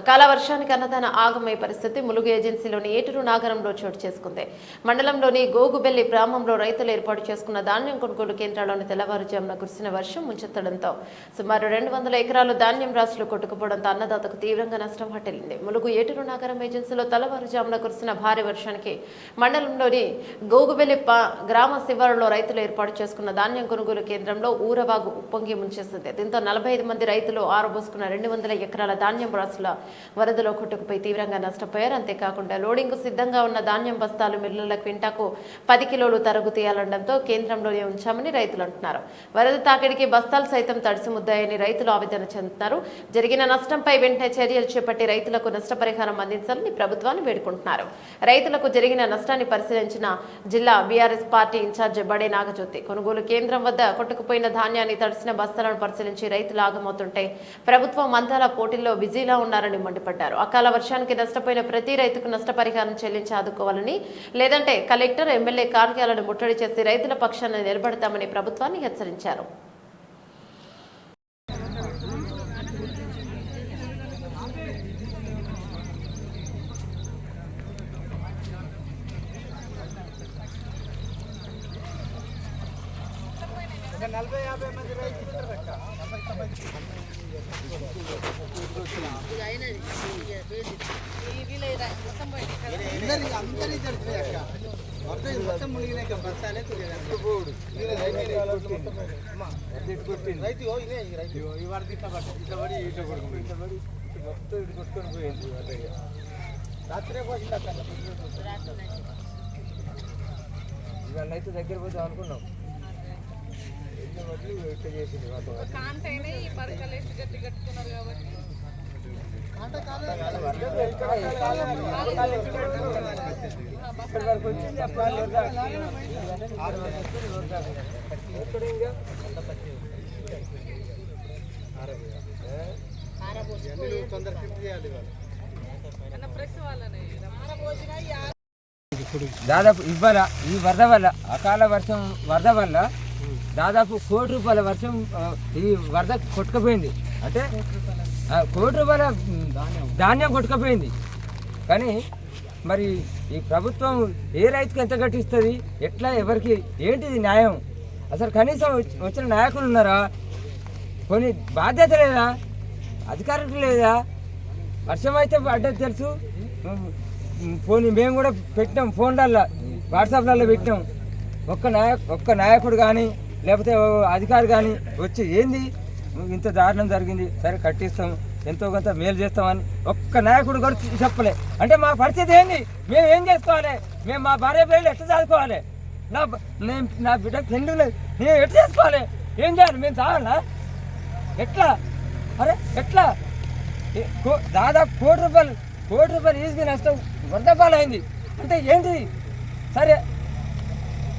అకాల వర్షానికి అన్నదాన ఆగమయ్యే పరిస్థితి ములుగు ఏజెన్సీలోని ఏటూరు నాగరంలో చోటు చేసుకుంది. మండలంలోని గోగుబెల్లి గ్రామంలో రైతులు ఏర్పాటు చేసుకున్న ధాన్యం కొనుగోలు కేంద్రాల్లోని తెల్లవారుజామున కురిసిన వర్షం ముంచెత్తడంతో సుమారు రెండు వందల ఎకరాలు ధాన్యం రాశులు కొట్టుకుపోవడంతో అన్నదాతకు తీవ్రంగా నష్టం పట్టింది ములుగు ఏటూరు నాగరం ఏజెన్సీలో తెల్లవారుజామున కురిసిన భారీ వర్షానికి మండలంలోని గోగుబెల్లి గ్రామ శివారులో రైతులు ఏర్పాటు చేసుకున్న ధాన్యం కొనుగోలు కేంద్రంలో ఊరవాగు ఉప్పొంగి ముంచేసింది. దీంతో నలభై ఐదు మంది రైతులు ఆరబోసుకున్న రెండు వందల ఎకరాల ధాన్యం రాసుల వరదలో కొట్టుకుపోయి తీవ్రంగా నష్టపోయారు. అంతేకాకుండా లోడింగ్ సిద్ధంగా ఉన్న ధాన్యం బస్తాలు మిల్లుల క్వింటాకు పది కిలోలు తరుగు తీయాలనడంతో కేంద్రంలోనే ఉంచామని రైతులు అంటున్నారు. వరద తాకిడికి బస్తాలు సైతం తడిసి ముద్దాయని రైతులు ఆవేదన చెందుతున్నారు. జరిగిన నష్టంపై వెంటనే చర్యలు చేపట్టి రైతులకు నష్టపరిహారం అందించాలని ప్రభుత్వాన్ని వేడుకుంటున్నారు. రైతులకు జరిగిన నష్టాన్ని పరిశీలించిన జిల్లా BRS party in-charge Bade Nagajyothi కొనుగోలు కేంద్రం వద్ద కొట్టుకుపోయిన ధాన్యాన్ని తడిసిన బస్తాలను పరిశీలించి రైతులు ఆగమవుతుంటే ప్రభుత్వం అంతాల పోటీల్లో బిజీలా ఉన్నారని మండిపడ్డారు. అకాల వర్షానికి నష్టపోయిన ప్రతి రైతుకు నష్టపరిహారం చెల్లించి ఆదుకోవాలని లేదంటే కలెక్టర్ ఎమ్మెల్యే కార్యాలయాలను ముట్టడి చేసి రైతుల పక్షాన నిలబడతామని ప్రభుత్వాన్ని హెచ్చరించారు. మొత్తం ఇటు కొట్టుకొని పోయింది రాత్రే అక్క. ఇవాళ అయితే దగ్గర పోతే అనుకున్నాం ఇట్లా బట్టి ఇట్లా చేసింది వాళ్ళు కాంతైనా ఈ పరకలేసి గట్టి కట్టుకున్నారు కాబట్టి దాదాపు ఇవ్వాల ఈ వరద వల్ల అకాల వర్షం వరద వల్ల దాదాపు కోటి రూపాయల వర్షం ఈ వరద కొట్టుకుపోయింది. అంటే కోటి రూపాయల ధాన్యం కొట్టుకుపోయింది. కానీ మరి ఈ ప్రభుత్వం ఏ రైతుకి ఎంత కట్టిస్తుంది ఎట్లా ఎవరికి ఏంటిది న్యాయం? అసలు కనీసం వచ్చిన నాయకులు ఉన్నారా? కొన్ని బాధ్యత లేదా? అధికారులు లేదా? వర్షం అయితే పడ్డది తెలుసు. పోనీ మేము కూడా పెట్టినాం ఫోన్లల్లో వాట్సాప్లలో పెట్టినాం. ఒక్క నాయక ఒక్క నాయకుడు కానీ లేకపోతే అధికారి కానీ వచ్చి ఏంది? ఇంత దారుణం జరిగింది. సరే కట్టిస్తాం. ఎంతో కొంత మేలు చేస్తామని ఒక్క నాయకుడు కూడా చెప్పలే. అంటే మా పరిస్థితి ఏంది? మేము ఏం చేసుకోవాలి? మేము మా భార్య పిల్లలు ఎట్లా చదువుకోవాలి? నా నేను నా బిడ్డ పెండు లేదు. నేను ఎట్లా చేసుకోవాలి? ఏం చేయాలి? మేము చావాలా ఎట్లా? అరే ఎట్లా? కో- దాదాపు కోటి రూపాయలు కోటి రూపాయలు ఈజీ నష్టం వరద పాలైంది అంటే ఏంటి సరే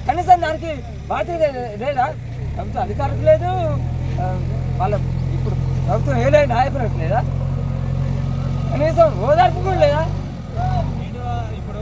కనీసం దానికి బాధ్యత లేదా? ప్రభుత్వం అధికారులకు లేదు. వాళ్ళ ఇప్పుడు ప్రభుత్వం ఏలే లేదు నాయకులకు లేదా? కనీసం ఓదార్పు కూడా లేదా? ఇప్పుడు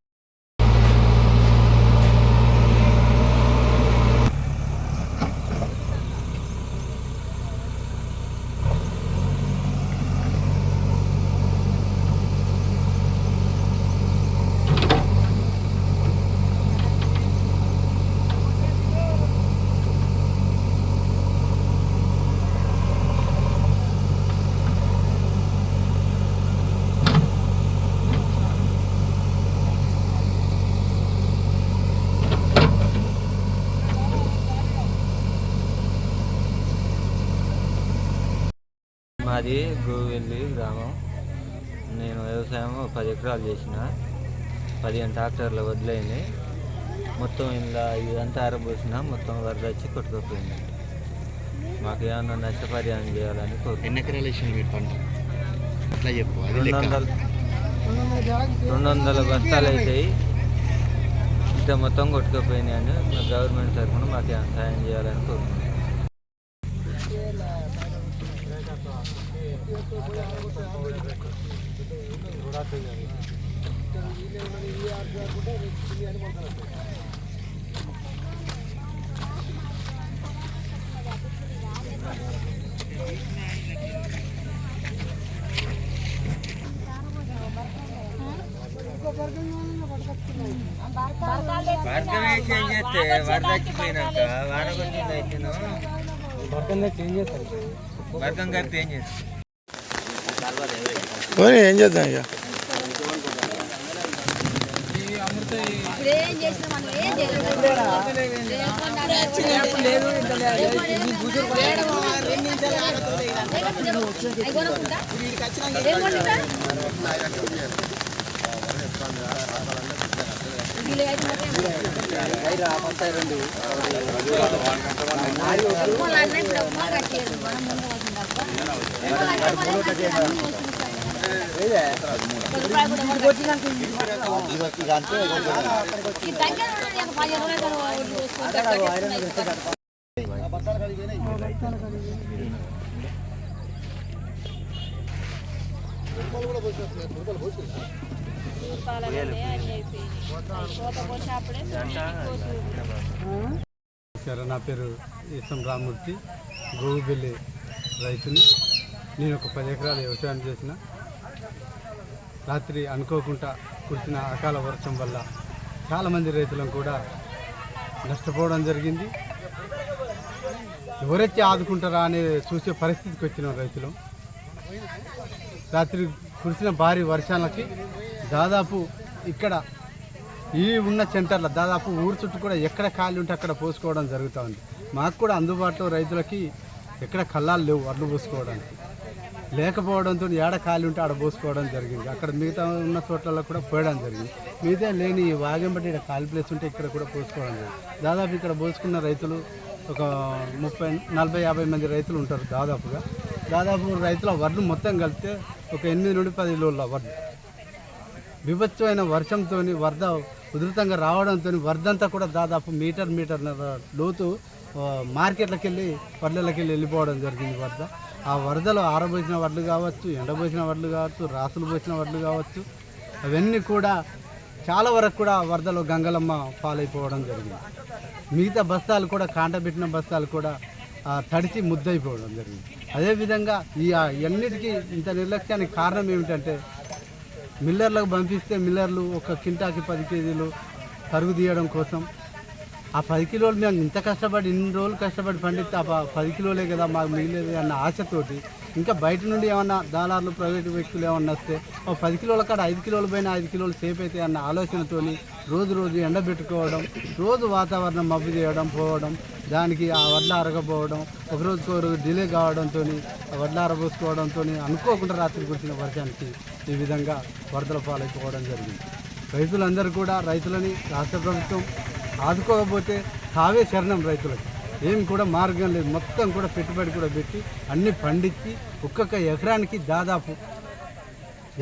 మాది గోవెల్లి గ్రామం. నేను వ్యవసాయం పది ఎకరాలు చేసిన. పదిహేను ట్రాక్టర్లు వదిలేయండి మొత్తం ఇలా ఇదంతా ఆరబోసిన. మొత్తం వరద వచ్చి కొట్టుకుపోయింది. మాకు ఏమన్నా నష్టపరిహారం చేయాలని కోరుకుంటున్నాను ఎన్ని ఎకరాలు వేసింది మీరు పంట? అట్లా చెప్పు రెండు వందల రెండు వందల బస్తాలు అవుతాయి ఇంత మొత్తం కొట్టుకుపోయినాయి అని మా గవర్నమెంట్ తరఫున మాకు ఏమైనా సాయం చేయాలని కోరుకుంటున్నాం. వర్గం వేసి ఏం చేస్తే వరద వచ్చిపోయినాక వాన కొట్టింది అయితేనో చేంజ్ చేస్తారు వర్గం కలిపి ఏం చేస్తాం పోనీ ఏం చేద్దాం ఇక? రెండు నా పేరు ఈసం రామూర్తి గోగుబెల్లి రైతుని. నేను ఒక పది ఎకరాలు వ్యవసాయం చేసిన. రాత్రి అనుకోకుండా కురిసిన అకాల వర్షం వల్ల చాలామంది రైతులను కూడా నష్టపోవడం జరిగింది. ఎవరైతే ఆదుకుంటారా అనే చూసే పరిస్థితికి వచ్చిన రైతులు. రాత్రి కురిసిన భారీ వర్షాలకి దాదాపు ఇక్కడ ఈ ఉన్న సెంటర్లో దాదాపు ఊరు చుట్టూ కూడా ఎక్కడ ఖాళీ ఉంటే అక్కడ పోసుకోవడం జరుగుతూ ఉంది. మాకు కూడా అందుబాటులో రైతులకి ఎక్కడ కళ్ళాలు లేవు వడ్లు పోసుకోవడానికి. లేకపోవడంతో ఏడ ఖాళీ ఉంటే ఆడ పోసుకోవడం జరిగింది. అక్కడ మిగతా ఉన్న చోట్లలో కూడా పోయడం జరిగింది. మిగతా లేని ఈ వాగంబట్టి ఇక్కడ ఖాళీ ప్లేస్ ఉంటే ఇక్కడ కూడా పోసుకోవడం జరిగింది. దాదాపు ఇక్కడ పోసుకున్న రైతులు ఒక ముప్పై నలభై యాభై మంది రైతులు ఉంటారు దాదాపుగా. దాదాపు రైతుల వడ్లు మొత్తం కలిపితే ఒక ఎనిమిది నుండి పది లోళ్ళ వడ్లు. విభత్సమైన వర్షంతో వరద ఉధృతంగా రావడంతో వరదంతా కూడా దాదాపు మీటర్ మీటర్ లోతు మార్కెట్లకు వెళ్ళి వడ్లకి వెళ్ళి వెళ్ళిపోవడం జరిగింది వరద. ఆ వరదలో ఆరబోసిన వడ్లు కావచ్చు ఎండబోసిన వడ్లు కావచ్చు రాసులు పోసిన వడ్లు కావచ్చు అవన్నీ కూడా చాలా వరకు కూడా వరదలో గంగలమ్మ పాలైపోవడం జరిగింది. మిగతా బస్తాలు కూడా కాంటబెట్టిన బస్తాలు కూడా తడిచి ముద్దయిపోవడం జరిగింది. అదేవిధంగా ఈ అన్నిటికీ ఎన్నిటికీ ఇంత నిర్లక్ష్యానికి కారణం ఏమిటంటే మిల్లర్లకు పంపిస్తే మిల్లర్లు ఒక కింటాకి పది కేజీలు పరుగు తీయడం కోసం. ఆ పది కిలోలు మేము ఇంత కష్టపడి ఇన్ని రోజులు కష్టపడి పండిస్తే ఆ పది కిలోలే కదా మాకు మిగిలేదు అన్న ఆశతోటి ఇంకా బయట నుండి ఏమన్నా దాలార్లు ప్రైవేటు వ్యక్తులు ఏమన్నా వస్తే ఒక పది కిలోల కాడ ఐదు కిలోలు పైన ఐదు కిలోలు సేఫ్ అయితే అన్న ఆలోచనతోని రోజు రోజు ఎండబెట్టుకోవడం రోజు వాతావరణం మబ్బు చేయడం పోవడం దానికి ఆ వడ్లు అరగపోవడం ఒక రోజు డిలే కావడంతో ఆ వడ్లు అరబోసుకోవడంతో అనుకోకుండా రాత్రి కురిసిన వర్షానికి ఈ విధంగా వరదల పాలైపోవడం జరిగింది. రైతులందరూ కూడా రైతులని రాష్ట్ర ప్రభుత్వం ఆదుకోకపోతే తావే శరణం రైతులకు. ఏం కూడా మార్గం లేదు. మొత్తం కూడా పెట్టుబడి కూడా పెట్టి అన్ని పండించి ఒక్కొక్క ఎకరానికి దాదాపు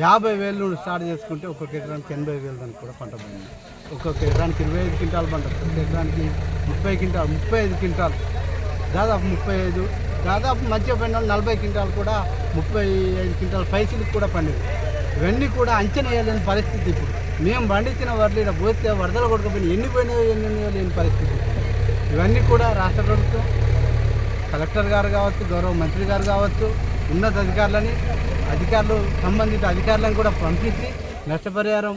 యాభై వేలు స్టార్ట్ చేసుకుంటే ఒక్కొక్క ఎకరానికి ఎనభై వేలు దానికి కూడా పంట పండింది. ఒక్కొక్క ఎకరానికి ఇరవై ఐదు క్వింటాలు పంట ఒక్కొక్క ఎకరానికి ముప్పై క్వింటాల్ ముప్పై ఐదు క్వింటాల్. దాదాపు ముప్పై ఐదు దాదాపు మధ్య పండాలు నలభై క్వింటాలు కూడా ముప్పై ఐదు క్వింటాల్ పైసలకు కూడా పండింది. ఇవన్నీ కూడా అంచనా వేయలేని పరిస్థితి ఇప్పుడు. మేము పండించిన వడ్లు ఇక్కడ పోతే వరదలు కొట్టుకుపోయిన ఎన్ని పోయినాయో ఎన్ని లేని పరిస్థితి. ఇవన్నీ కూడా రాష్ట్ర ప్రభుత్వం కలెక్టర్ గారు కావచ్చు గౌరవ మంత్రి గారు కావచ్చు ఉన్నత అధికారులని అధికారులు సంబంధిత అధికారులను కూడా పంపించి నష్టపరిహారం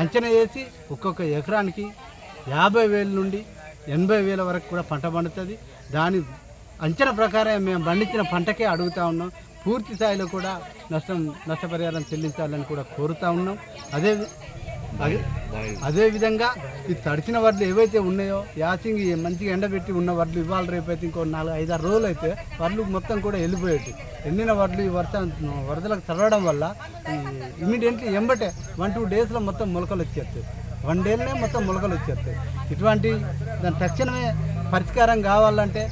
అంచనా వేసి ఒక్కొక్క ఎకరానికి యాభై వేల నుండి ఎనభై వేల వరకు కూడా పంట పండుతుంది. దాని అంచనా ప్రకారం మేము పండించిన పంటకే అడుగుతా ఉన్నాం. పూర్తి స్థాయిలో కూడా నష్టం నష్టపరిహారం చెల్లించాలని కూడా కోరుతూ ఉన్నాం. అదే అదేవిధంగా ఈ తడిచిన వడ్లు ఏవైతే ఉన్నాయో యాసింగ్ మంచిగా ఎండబెట్టి ఉన్న వడ్లు ఇవాళ రేపు అయితే ఇంకో నాలుగు ఐదారు రోజులు అయితే వడ్లు మొత్తం కూడా వెళ్ళిపోయేటి ఎండిన వడ్లు ఈ వర్షం వరదలకు తడవడం వల్ల ఇమీడియట్లీ ఎంబటే వన్ టూ డేస్లో మొత్తం మొలకలు వచ్చేస్తాయి. వన్ డేలోనే మొత్తం మొలకలు వచ్చేస్తాయి. ఇటువంటి దాని తక్షణమే పరిష్కారం కావాలంటే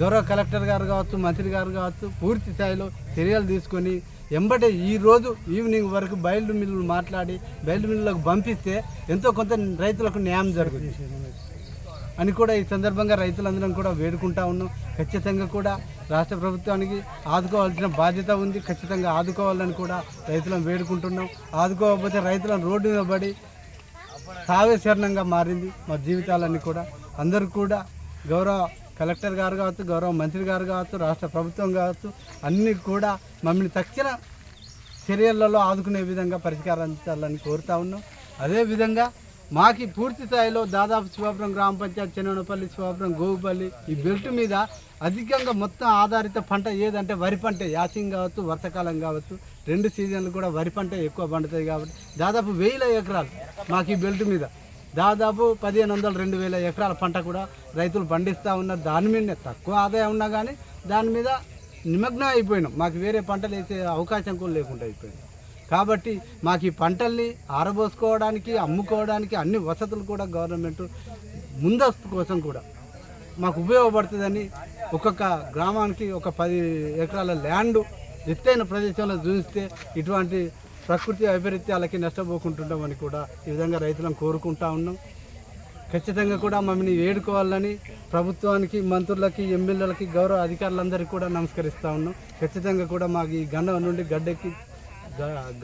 గౌరవ కలెక్టర్ గారు కావచ్చు మంత్రి గారు కావచ్చు పూర్తి స్థాయిలో చర్యలు తీసుకొని ఎంబటే ఈ రోజు ఈవినింగ్ వరకు బయలు మిల్లులు మాట్లాడి బయలు మిల్లులకు పంపిస్తే ఎంతో కొంత రైతులకు న్యాయం జరుగుతుంది. అని కూడా ఈ సందర్భంగా రైతులందరం కూడా వేడుకుంటా ఉన్నాం. ఖచ్చితంగా కూడా రాష్ట్ర ప్రభుత్వానికి ఆదుకోవాల్సిన బాధ్యత ఉంది. ఖచ్చితంగా ఆదుకోవాలని కూడా రైతులను వేడుకుంటున్నాం. ఆదుకోకపోతే రైతులను రోడ్డు మీద పడి సావేశరణంగా మారింది మా జీవితాలన్నీ కూడా. అందరూ కూడా గౌరవ కలెక్టర్ గారు కావచ్చు గౌరవ మంత్రి గారు కావచ్చు రాష్ట్ర ప్రభుత్వం కావచ్చు అన్నీ కూడా మమ్మల్ని తక్షణ చర్యలలో ఆదుకునే విధంగా పరిష్కరించాలని కోరుతా ఉన్నాం. అదేవిధంగా మాకి పూర్తి స్థాయిలో దాదాపు శివాపురం గ్రామ పంచాయతీ చెన్నపల్లి శివాపురం గోగుపల్లి ఈ బెల్ట్ మీద అధికంగా మొత్తం ఆధారిత పంట ఏదంటే వరి పంట యాసింగ్ కావచ్చు వర్షాకాలం కావచ్చు రెండు సీజన్లు కూడా వరి పంట ఎక్కువ పండుతాయి కాబట్టి దాదాపు వేల ఎకరాలు మాకు ఈ బెల్ట్ మీద. దాదాపు పదిహేను వందల రెండు వేల ఎకరాల పంట కూడా రైతులు పండిస్తూ ఉన్నారు దాని మీద తక్కువ ఆదాయం ఉన్నా కానీ దాని మీద నిమగ్నం అయిపోయినాం. మాకు వేరే పంటలు వేసే అవకాశం కూడా లేకుండా అయిపోయింది. కాబట్టి మాకు ఈ పంటల్ని ఆరబోసుకోవడానికి అమ్ముకోవడానికి అన్ని వసతులు కూడా గవర్నమెంట్ ముందస్తు కోసం కూడా మాకు ఉపయోగపడుతుందని ఒక్కొక్క గ్రామానికి ఒక పది ఎకరాల ల్యాండ్ ఎత్తైన ప్రదేశంలో చూస్తే ఇటువంటి ప్రకృతి వైపరీత్యాలకి నష్టపోకుంటుంటామని కూడా ఈ విధంగా రైతులను కోరుకుంటా ఉన్నాం. ఖచ్చితంగా కూడా మమ్మల్ని వేడుకోవాలని ప్రభుత్వానికి మంత్రులకి ఎమ్మెల్యేలకి గౌరవ అధికారులందరికీ కూడా నమస్కరిస్తూ ఉన్నాం. ఖచ్చితంగా కూడా మాకు ఈ గండం నుండి గడ్డెక్కి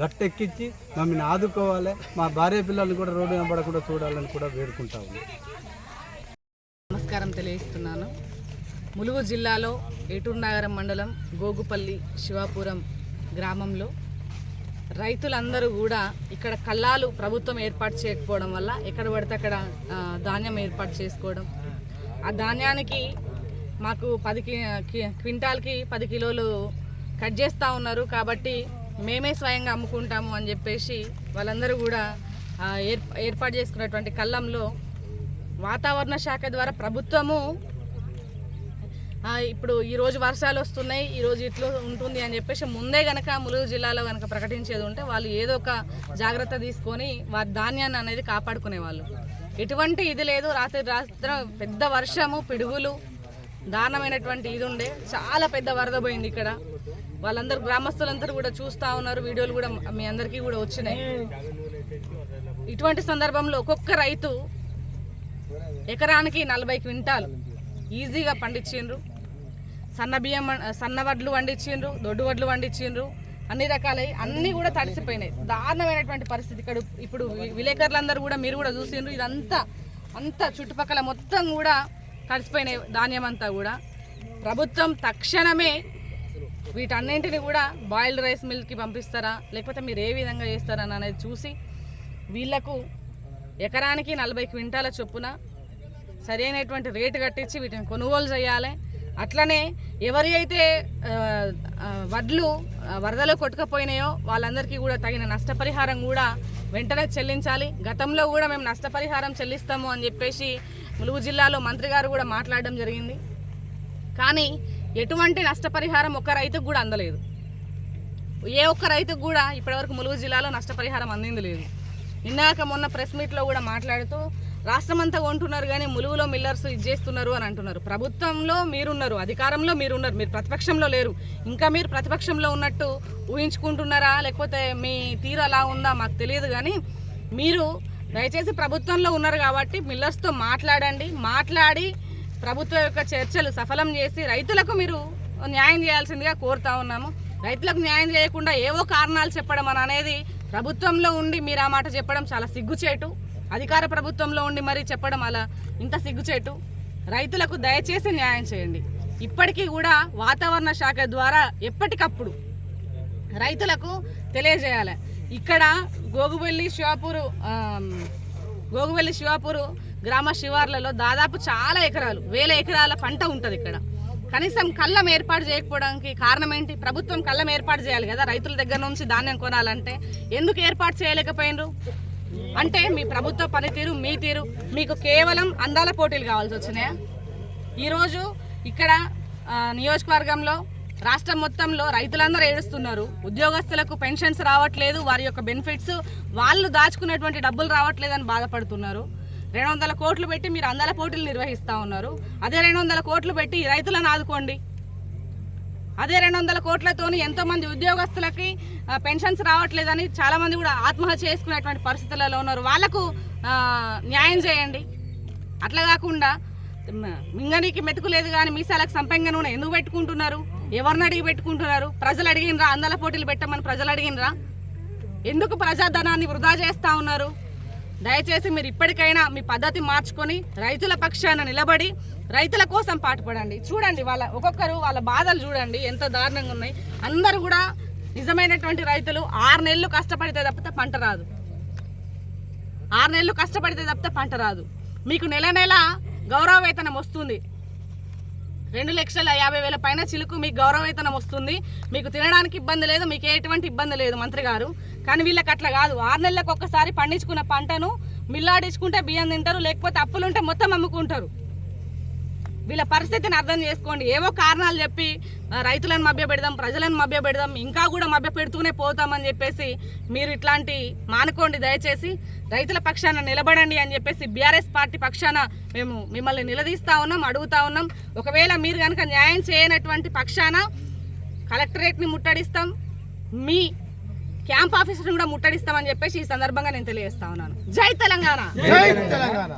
గట్టెక్కించి మమ్మల్ని ఆదుకోవాలి. మా భార్య పిల్లల్ని కూడా రోడ్డు వెంబడకుండా చూడాలని కూడా వేడుకుంటా ఉన్నాం. నమస్కారం తెలియజేస్తున్నాను. ములుగు జిల్లాలో ఏటూరు నగరం మండలం గోగుపల్లి శివాపురం గ్రామంలో రైతులందరూ కూడా ఇక్కడ కల్లాలు ప్రభుత్వం ఏర్పాటు చేయకపోవడం వల్ల ఎక్కడ పడితే అక్కడ ధాన్యం ఏర్పాటు చేసుకోవడం. ఆ ధాన్యానికి మాకు పది కి- క్వింటాల్కి పది కిలోలు కట్ చేస్తూ ఉన్నారు. కాబట్టి మేమే స్వయంగా అమ్ముకుంటాము అని చెప్పేసి వాళ్ళందరూ కూడా ఏర్ ఏర్పాటు చేసుకున్నటువంటి కళ్ళంలో వాతావరణ శాఖ ద్వారా ప్రభుత్వము ఇప్పుడు ఈరోజు వర్షాలు వస్తున్నాయి ఈరోజు ఇట్లా ఉంటుంది అని చెప్పేసి ముందే గనక ములుగు జిల్లాలో కనుక ప్రకటించేది ఉంటే వాళ్ళు ఏదో ఒక జాగ్రత్త తీసుకొని వారి ధాన్యాన్ని అనేది కాపాడుకునే వాళ్ళు ఎటువంటి ఇది లేదు. రాత్రి రాత్రి పెద్ద వర్షము పిడుగులు దారుణమైనటువంటి ఇది ఉండే. చాలా పెద్ద వరద పోయింది ఇక్కడ. వాళ్ళందరూ గ్రామస్తులందరూ కూడా చూస్తూ ఉన్నారు. వీడియోలు కూడా మీ అందరికీ కూడా వచ్చినాయి. ఇటువంటి సందర్భంలో ఒక్కొక్క రైతు ఎకరానికి నలభై క్వింటాలు ఈజీగా పండించిండ్రు. సన్న బియ్యం సన్న వడ్లు వండించిండ్రు దొడ్డు వడ్లు వండించిండ్రు అన్ని రకాలై అన్నీ కూడా తడిసిపోయినాయి. దారుణమైనటువంటి పరిస్థితి. ఇక్కడ ఇప్పుడు విలేకరులందరూ కూడా మీరు కూడా చూసిండ్రు ఇదంతా అంతా చుట్టుపక్కల మొత్తం కూడా తడిసిపోయినాయి ధాన్యం అంతా కూడా. ప్రభుత్వం తక్షణమే వీటన్నింటిని కూడా బాయిల్డ్ రైస్ మిల్కి పంపిస్తారా లేకపోతే మీరు ఏ విధంగా చేస్తారని అనేది చూసి వీళ్ళకు ఎకరానికి నలభై క్వింటాల చొప్పున సరైనటువంటి రేటు కట్టించి వీటిని కొనుగోలు చేయాలి. అట్లనే ఎవరి అయితే వడ్లు వరదలో కొట్టుకుపోయినాయో వాళ్ళందరికీ కూడా తగిన నష్టపరిహారం కూడా వెంటనే చెల్లించాలి. గతంలో కూడా మేము నష్టపరిహారం చెల్లిస్తాము అని చెప్పేసి ములుగు జిల్లాలో మంత్రి గారు కూడా మాట్లాడడం జరిగింది. కానీ ఎటువంటి నష్టపరిహారం ఒక్క రైతుకు కూడా అందలేదు. ఏ ఒక్క రైతుకు కూడా ఇప్పటివరకు ములుగు జిల్లాలో నష్టపరిహారం అందింది లేదు. ఇందాక మొన్న ప్రెస్ మీట్లో కూడా మాట్లాడుతూ రాష్ట్రం అంతా కొంటున్నారు కానీ ములుగులో మిల్లర్స్ ఇది చేస్తున్నారు అని అంటున్నారు. ప్రభుత్వంలో మీరున్నారు అధికారంలో మీరున్నారు మీరు ప్రతిపక్షంలో లేరు. ఇంకా మీరు ప్రతిపక్షంలో ఉన్నట్టు ఊహించుకుంటున్నారా? లేకపోతే మీ తీరు అలా ఉందా? మాకు తెలియదు కానీ మీరు దయచేసి ప్రభుత్వంలో ఉన్నారు కాబట్టి మిల్లర్స్తో మాట్లాడండి. మాట్లాడి ప్రభుత్వం యొక్క చర్చలు సఫలం చేసి రైతులకు మీరు న్యాయం చేయాల్సిందిగా కోరుతా ఉన్నాము. రైతులకు న్యాయం చేయకుండా ఏవో కారణాలు చెప్పడం అని అనేది ప్రభుత్వంలో ఉండి మీరు ఆ మాట చెప్పడం చాలా సిగ్గుచేటు. అధికార ప్రభుత్వంలో ఉండి మరి చెప్పడం అలా ఇంత సిగ్గుచేటు? రైతులకు దయచేసి న్యాయం చేయండి. ఇప్పటికీ కూడా వాతావరణ శాఖ ద్వారా ఎప్పటికప్పుడు రైతులకు తెలియజేయాలి. ఇక్కడ గోగుబెల్లి శివాపూరు ఆమ్, గోగుబెల్లి శివాపూరు గ్రామ శివార్లలో దాదాపు చాలా ఎకరాలు వేల ఎకరాల పంట ఉంటుంది ఇక్కడ. కనీసం కళ్ళం ఏర్పాటు చేయకపోవడానికి కారణం ఏంటి? ప్రభుత్వం కళ్ళం ఏర్పాటు చేయాలి కదా రైతుల దగ్గర నుంచి ధాన్యం కొనాలంటే. ఎందుకు ఏర్పాటు చేయలేకపోయినరు? అంటే మీ ప్రభుత్వ పనితీరు మీ తీరు మీకు కేవలం అందాల పోటీలు కావాల్సి వచ్చినాయా? ఈరోజు ఇక్కడ నియోజకవర్గంలో రాష్ట్రం మొత్తంలో రైతులందరూ ఏడుస్తున్నారు. ఉద్యోగస్తులకు పెన్షన్స్ రావట్లేదు వారి యొక్క బెనిఫిట్స్ వాళ్ళు దాచుకున్నటువంటి డబ్బులు రావట్లేదని బాధపడుతున్నారు. రెండు వందల కోట్లు పెట్టి మీరు అందాల పోటీలు నిర్వహిస్తూ ఉన్నారు. అదే రెండు వందల కోట్లు పెట్టి రైతులను ఆదుకోండి. అదే రెండు వందల కోట్లతోని ఎంతోమంది ఉద్యోగస్తులకి పెన్షన్స్ రావట్లేదని చాలామంది కూడా ఆత్మహత్య చేసుకునేటువంటి పరిస్థితులలో ఉన్నారు. వాళ్ళకు న్యాయం చేయండి. అట్లా కాకుండా మింగనీకి మెతుకు లేదు కానీ మీసాలకు సంపంగా నూనె ఎందుకు పెట్టుకుంటున్నారు? ఎవరిని అడిగి పెట్టుకుంటున్నారు? ప్రజలు అడిగినరా? అందల పోటీలు పెట్టమని ప్రజలు అడిగినరా? ఎందుకు ప్రజాధనాన్ని వృధా చేస్తూ ఉన్నారు? దయచేసి మీరు ఇప్పటికైనా మీ పద్ధతి మార్చుకొని రైతుల పక్షాన నిలబడి రైతుల కోసం పాటుపడండి. చూడండి వాళ్ళ ఒక్కొక్కరు వాళ్ళ బాధలు చూడండి ఎంత దారుణంగా ఉన్నాయి. అందరూ కూడా నిజమైనటువంటి రైతులు ఆరు నెలలు కష్టపడితే తప్పితే పంట రాదు. ఆరు నెలలు కష్టపడితే తప్పితే పంట రాదు. మీకు నెల నెల గౌరవ వేతనం వస్తుంది. రెండు లక్షల యాభై వేల పైన చిలుకు మీకు గౌరవ వేతనం వస్తుంది. మీకు తినడానికి ఇబ్బంది లేదు మీకు ఎటువంటి ఇబ్బంది లేదు మంత్రి గారు. కానీ వీళ్ళకి అట్లా కాదు. ఆరు నెలలకు ఒక్కసారి పండించుకున్న పంటను మిల్లాడించుకుంటే బియ్యం తింటారు లేకపోతే అప్పులుంటే మొత్తం అమ్ముకుంటారు. వీళ్ళ పరిస్థితిని అర్థం చేసుకోండి. ఏవో కారణాలు చెప్పి రైతులను మభ్య పెడదాం ప్రజలను మభ్య పెడదాం ఇంకా కూడా మభ్య పెడుతూనే పోతామని చెప్పేసి మీరు ఇట్లాంటి మానుకోండి దయచేసి. రైతుల పక్షాన నిలబడండి అని చెప్పేసి బీఆర్ఎస్ పార్టీ పక్షాన మేము మిమ్మల్ని నిలదీస్తా ఉన్నాం అడుగుతా ఉన్నాం. ఒకవేళ మీరు కనుక న్యాయం చేయనటువంటి పక్షాన కలెక్టరేట్ని ముట్టడిస్తాం. మీ క్యాంప్ ఆఫీసర్ కూడా ముట్టడిస్తామని చెప్పేసి ఈ సందర్భంగా నేను తెలియజేస్తా ఉన్నాను. జై తెలంగాణ! జై తెలంగాణ!